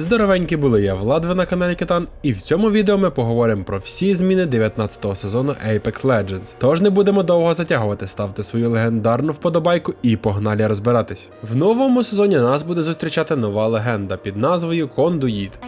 Здоровенькі були я Влад, ви на каналі Китан, і в цьому відео ми поговоримо про всі зміни 19-го сезону Apex Legends. Тож не будемо довго затягувати, ставте свою легендарну вподобайку і погнали розбиратись. В новому сезоні нас буде зустрічати нова легенда під назвою Кондуїд.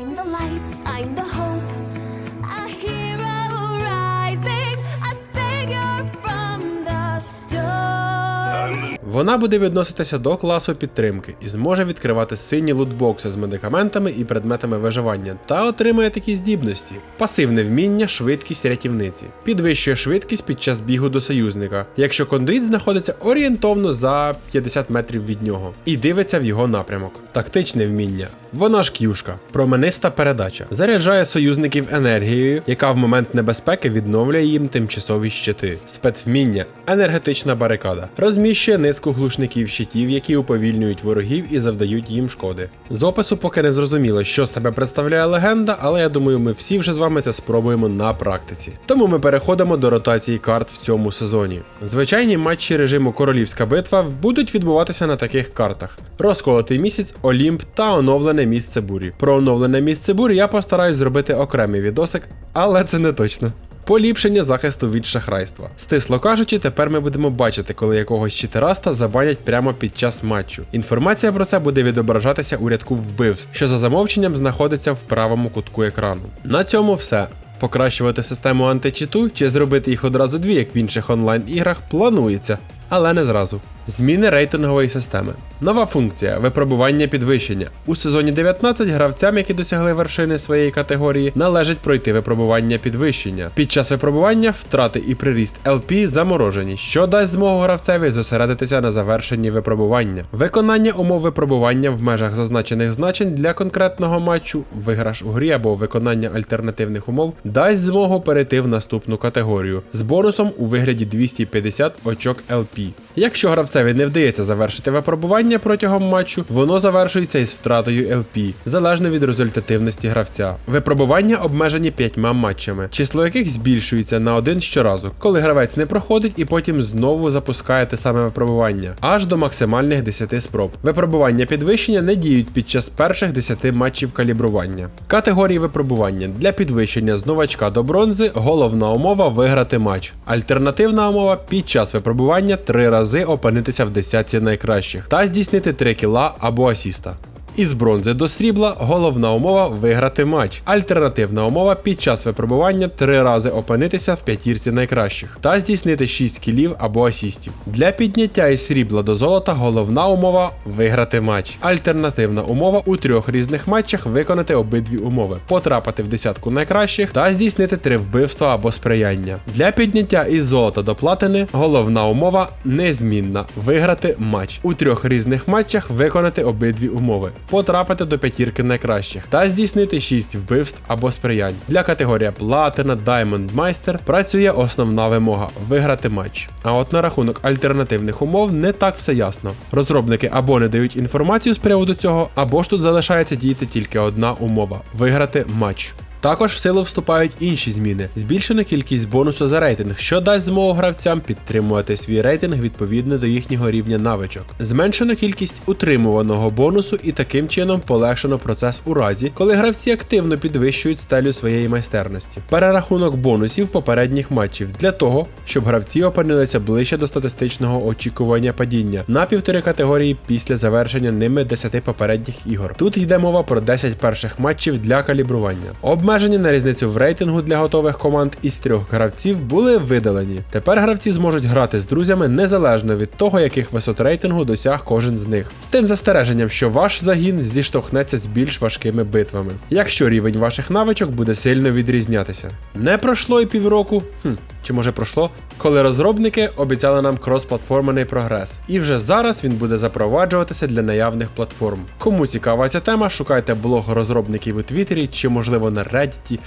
Вона буде відноситися до класу підтримки і зможе відкривати сині лутбокси з медикаментами і предметами виживання та отримає такі здібності: пасивне вміння, швидкість рятівниці, підвищує швидкість під час бігу до союзника, якщо кондуїт знаходиться орієнтовно за 50 метрів від нього і дивиться в його напрямок. Тактичне вміння. Вона ж к'юшка, промениста передача, заряджає союзників енергією, яка в момент небезпеки відновлює їм тимчасові щити. Спецвміння енергетична барикада. Розміщує низку глушників щитів, які уповільнюють ворогів і завдають їм шкоди. З опису поки не зрозуміло, що з себе представляє легенда, але я думаю, ми всі вже з вами це спробуємо на практиці. Тому ми переходимо до ротації карт в цьому сезоні. Звичайні матчі режиму Королівська битва будуть відбуватися на таких картах: розколотий місяць, Олімп та оновлене місце бурі. Про оновлене місце бурі я постараюсь зробити окремий відосик, але це не точно. Поліпшення захисту від шахрайства. Стисло кажучи, тепер ми будемо бачити, коли якогось читераста забанять прямо під час матчу. Інформація про це буде відображатися у рядку вбивств, що за замовченням знаходиться в правому кутку екрану. На цьому все. Покращувати систему античиту чи зробити їх одразу дві, як в інших онлайн-іграх, планується, але не зразу. Зміни рейтингової системи. Нова функція випробування підвищення. У сезоні 19 гравцям, які досягли вершини своєї категорії, належить пройти випробування підвищення. Під час випробування втрати і приріст LP заморожені, що дасть змогу гравцеві зосередитися на завершенні випробування. Виконання умов випробування в межах зазначених значень для конкретного матчу, виграш у грі або виконання альтернативних умов дасть змогу перейти в наступну категорію з бонусом у вигляді 250 очок LP. Якщо гравцеві не вдається завершити випробування протягом матчу, воно завершується із втратою LP, залежно від результативності гравця. Випробування обмежені п'ятьма матчами, число яких збільшується на один щоразу, коли гравець не проходить і потім знову запускає те саме випробування, аж до максимальних 10 спроб. Випробування підвищення не діють під час перших 10 матчів калібрування. Категорії випробування для підвищення з новачка до бронзи головна умова виграти матч. Альтернативна умова під час випробування три рази опинитися в десятці найкращих та здійснити 3 кіла або асіста. Із бронзи до срібла головна умова виграти матч. Альтернативна умова під час випробування три рази опинитися в п'ятірці найкращих та здійснити 6 кілів або асістів. Для підняття із срібла до золота головна умова виграти матч. Альтернативна умова у трьох різних матчах виконати обидві умови, потрапити в десятку найкращих та здійснити три вбивства або сприяння. Для підняття із золота до платини головна умова незмінна виграти матч. У трьох різних матчах виконати обидві умови потрапити до п'ятірки найкращих та здійснити 6 вбивств або сприянь. Для категорії Платина, Diamond Майстер працює основна вимога виграти матч. А от на рахунок альтернативних умов не так все ясно. Розробники або не дають інформацію з приводу цього, або ж тут залишається діяти тільки одна умова виграти матч. Також в силу вступають інші зміни: збільшена кількість бонусу за рейтинг, що дасть змогу гравцям підтримувати свій рейтинг відповідно до їхнього рівня навичок. Зменшено кількість утримуваного бонусу і таким чином полегшено процес у разі, коли гравці активно підвищують стелю своєї майстерності. Перерахунок бонусів попередніх матчів для того, щоб гравці опинилися ближче до статистичного очікування падіння на півтори категорії після завершення ними 10 попередніх ігор. Тут йде мова про 10 перших матчів для калібрування. Обмеження на різницю в рейтингу для готових команд із трьох гравців були видалені. Тепер гравці зможуть грати з друзями незалежно від того, яких висот рейтингу досяг кожен з них. З тим застереженням, що ваш загін зіштовхнеться з більш важкими битвами, якщо рівень ваших навичок буде сильно відрізнятися. Не пройшло і півроку, хм, чи може пройшло, коли розробники обіцяли нам кросплатформений прогрес. І вже зараз він буде запроваджуватися для наявних платформ. Кому цікава ця тема, шукайте блог розробників у Твіттері чи, можливо, на Reddit.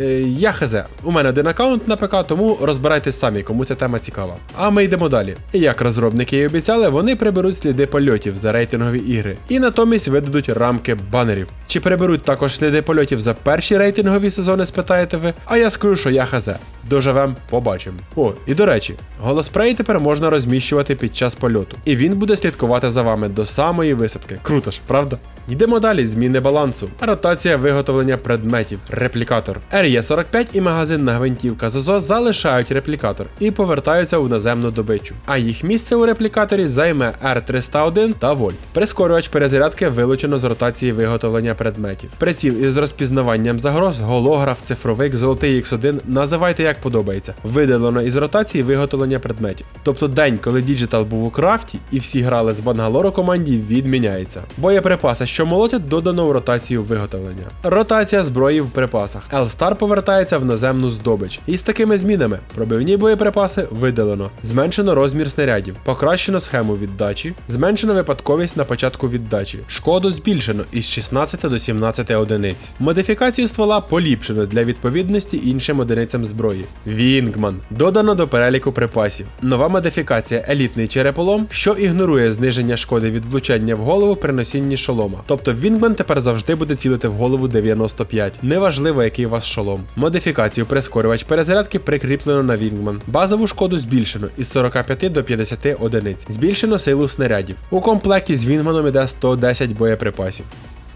Е, я хз. У мене один аккаунт на ПК, тому розбирайтесь самі, кому ця тема цікава. А ми йдемо далі. Як розробники і обіцяли, вони приберуть сліди польотів за рейтингові ігри і натомість видадуть рамки банерів. Чи приберуть також сліди польотів за перші рейтингові сезони, спитаєте ви? А я скажу, що я хз. Доживем, побачимо. О, і до речі, голоспрей тепер можна розміщувати під час польоту, і він буде слідкувати за вами до самої висадки. Круто ж, правда? Йдемо далі, зміни балансу. Ротація виготовлення предметів. Реплікатор. РЄ-45 і магазинна гвинтівка ЗОЗО залишають реплікатор і повертаються у наземну добичу. А їх місце у реплікаторі займе Р301 та Вольт. Прискорювач перезарядки вилучено з ротації виготовлення предметів. Приціл із розпізнаванням загроз, голограф, цифровик, золотий X1, називайте як подобається. Видалено із ротації виготовлення предметів. Тобто день, коли Діджитал був у крафті і всі грали з Бангалору команді, відміняється. Боєприпаси, що молотять, додано в ротацію виготовлення. Ротація зброї в припасах. L-Star повертається в наземну здобич. І з такими змінами пробивні боєприпаси видалено, зменшено розмір снарядів, покращено схему віддачі, зменшено випадковість на початку віддачі, шкоду збільшено із 16 до 17 одиниць. Модифікацію ствола поліпшено для відповідності іншим одиницям зброї. Вінгман додано до переліку припасів. Нова модифікація елітний череполом, що ігнорує зниження шкоди від влучання в голову при носінні шолома. Тобто Вінгман тепер завжди буде цілити в голову 95. Неважливо, який у вас шолом. Модифікацію прискорювач перезарядки прикріплено на Вінгман. Базову шкоду збільшено із 45 до 50 одиниць. Збільшено силу снарядів. У комплекті з Вінгманом іде 110 боєприпасів.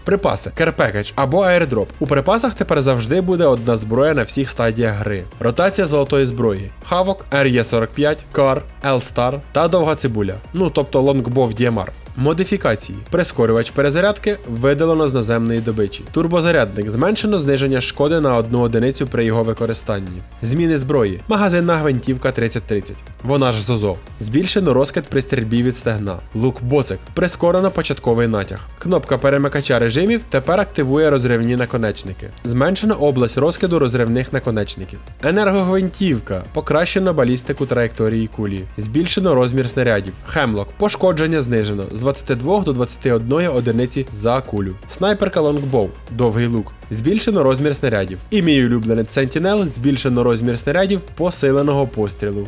Припаси, керпекач або аердроп. У припасах тепер завжди буде одна зброя на всіх стадіях гри. Ротація золотої зброї. Хавок, RE45, Кар, L-Star та довга цибуля. Ну тобто лонгбов DMR. Модифікації. Прискорювач перезарядки видалено з наземної добичі. Турбозарядник зменшено зниження шкоди на одну одиницю при його використанні. Зміни зброї. Магазинна гвинтівка 3030. Вона ж ЗОЗО. Збільшено розкид при стрільбі від стегна. Лук боцик. Прискорено початковий натяг. Кнопка перемикача режимів тепер активує розривні наконечники. Зменшено область розкиду розривних наконечників. Енергогвинтівка. Покращено балістику траєкторії кулі. Збільшено розмір снарядів. Хемлок. Пошкодження знижено 22 до 21 одиниці за кулю. Снайперка лонгбоу. Довгий лук. Збільшено розмір снарядів. І мій улюбленець Sentinel збільшено розмір снарядів посиленого пострілу.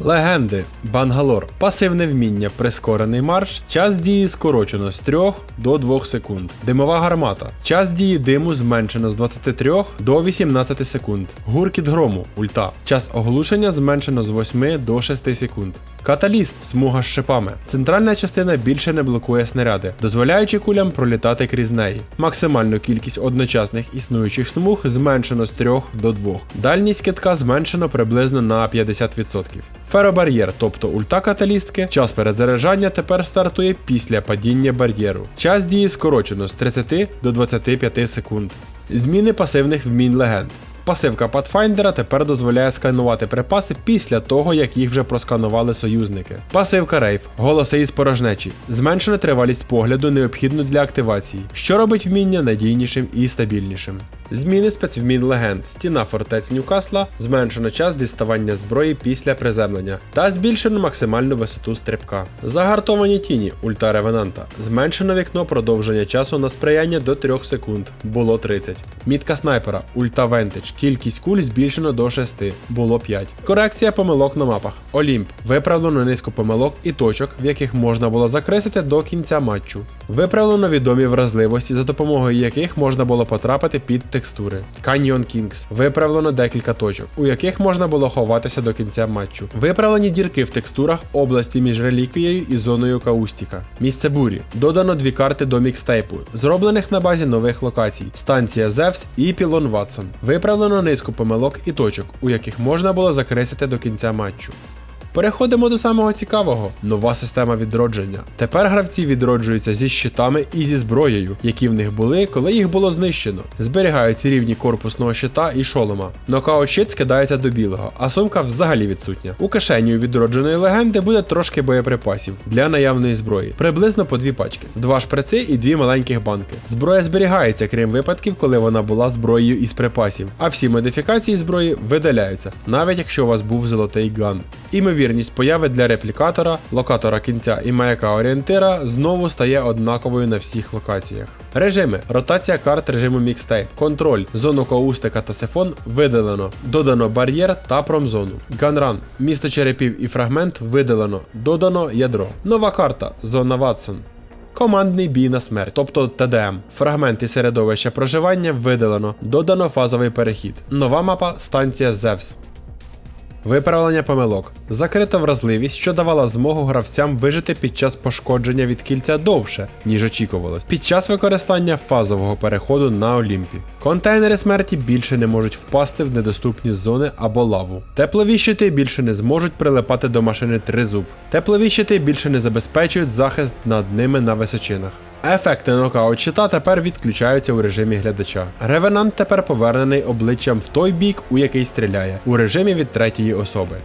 Легенди Бангалор. Пасивне вміння прискорений марш. Час дії скорочено з 3 до 2 секунд. Димова гармата. Час дії диму зменшено з 23 до 18 секунд. Гуркіт грому. Ульта. Час оглушення зменшено з 8 до 6 секунд. Каталіст смуга з шипами. Центральна частина більше не блокує снаряди, дозволяючи кулям пролітати крізь неї. Максимальну кількість одночасних існуючих смуг зменшено з 3 до 2. Дальність китка зменшено приблизно на 50%. Феробар'єр, тобто ульта каталістки, час перезаряджання тепер стартує після падіння бар'єру. Час дії скорочено з 30 до 25 секунд. Зміни пасивних вмінь легенд. Пасивка Pathfinder тепер дозволяє сканувати припаси після того, як їх вже просканували союзники. Пасивка Рейв, голоси із порожнечі, зменшена тривалість погляду необхідну для активації, що робить вміння надійнішим і стабільнішим. Зміни спецвмін легенд, стіна фортець Ньюкасла, зменшено час діставання зброї після приземлення та збільшено максимальну висоту стрибка. Загартовані тіні ульта ревенанта, зменшено вікно продовження часу на сприяння до 3 секунд, було 30. Мітка снайпера, ульта Вентич, кількість куль збільшено до 6, було 5. Корекція помилок на мапах. Олімп, виправлено низку помилок і точок, в яких можна було закресити до кінця матчу. Виправлено відомі вразливості, за допомогою яких можна було потрапити під текстури. Canyon Kings. Виправлено декілька точок, у яких можна було ховатися до кінця матчу. Виправлені дірки в текстурах області між реліквією і зоною Каустіка. Місце бурі. Додано дві карти до мікстейпу, зроблених на базі нових локацій: станція Зевс і Пілон Ватсон. Виправлено низку помилок і точок, у яких можна було закресити до кінця матчу. Переходимо до самого цікавого: нова система відродження. Тепер гравці відроджуються зі щитами і зі зброєю, які в них були, коли їх було знищено. Зберігаються рівні корпусного щита і шолома. Нокаут щит скидається до білого, а сумка взагалі відсутня. У кишені відродженої легенди буде трошки боєприпасів для наявної зброї, приблизно по дві пачки, два шприци і дві маленьких банки. Зброя зберігається, крім випадків, коли вона була зброєю із припасів, а всі модифікації зброї видаляються, навіть якщо у вас був золотий ган. Імовірність появи для реплікатора, локатора кінця і маяка орієнтира знову стає однаковою на всіх локаціях. Режими: ротація карт режиму мікстейп, контроль, зону каустика та сифон видалено, додано бар'єр та промзону. Ганран, місто черепів і фрагмент видалено, додано ядро. Нова карта зона Ватсон. Командний бій на смерть, тобто ТДМ. Фрагменти середовища проживання видалено, додано фазовий перехід. Нова мапа станція Зевс. Виправлення помилок. Закрита вразливість, що давала змогу гравцям вижити під час пошкодження від кільця довше, ніж очікувалось, під час використання фазового переходу на Олімпі. Контейнери смерті більше не можуть впасти в недоступні зони або лаву. Теплові щити більше не зможуть прилипати до машини тризуб. Теплові щити більше не забезпечують захист над ними на височинах. Ефекти нокаут щита тепер відключаються у режимі глядача. Ревенант тепер повернений обличчям в той бік, у який стріляє, у режимі від третьої особи.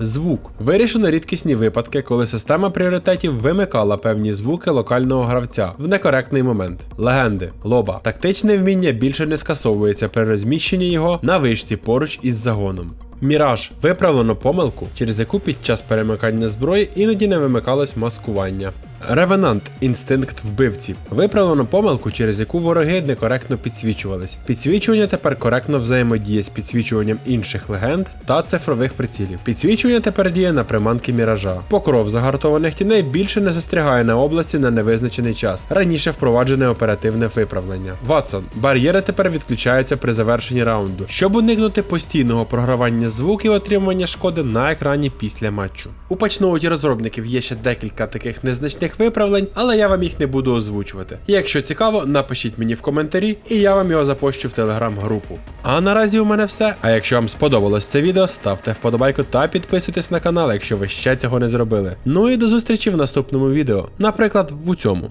Звук. Вирішено рідкісні випадки, коли система пріоритетів вимикала певні звуки локального гравця в некоректний момент. Легенди. Лоба. Тактичне вміння більше не скасовується при розміщенні його на вишці поруч із загоном. Міраж виправлено помилку, через яку під час перемикання зброї іноді не вимикалось маскування. Ревенант інстинкт вбивці. Виправлено помилку, через яку вороги некоректно підсвічувались. Підсвічування тепер коректно взаємодіє з підсвічуванням інших легенд та цифрових прицілів. Підсвічування тепер діє на приманки міража. Покров загартованих тіней більше не застрягає на області на невизначений час. Раніше впроваджене оперативне виправлення. Ватсон. Бар'єри тепер відключаються при завершенні раунду, щоб уникнути постійного програвання звуків отримування шкоди на екрані після матчу. У патчноуті розробників є ще декілька таких незначних виправлень, але я вам їх не буду озвучувати. Якщо цікаво, напишіть мені в коментарі, і я вам його запощу в телеграм-групу. А наразі у мене все. А якщо вам сподобалось це відео, ставте вподобайку та підписуйтесь на канал, якщо ви ще цього не зробили. Ну і до зустрічі в наступному відео, наприклад, в цьому.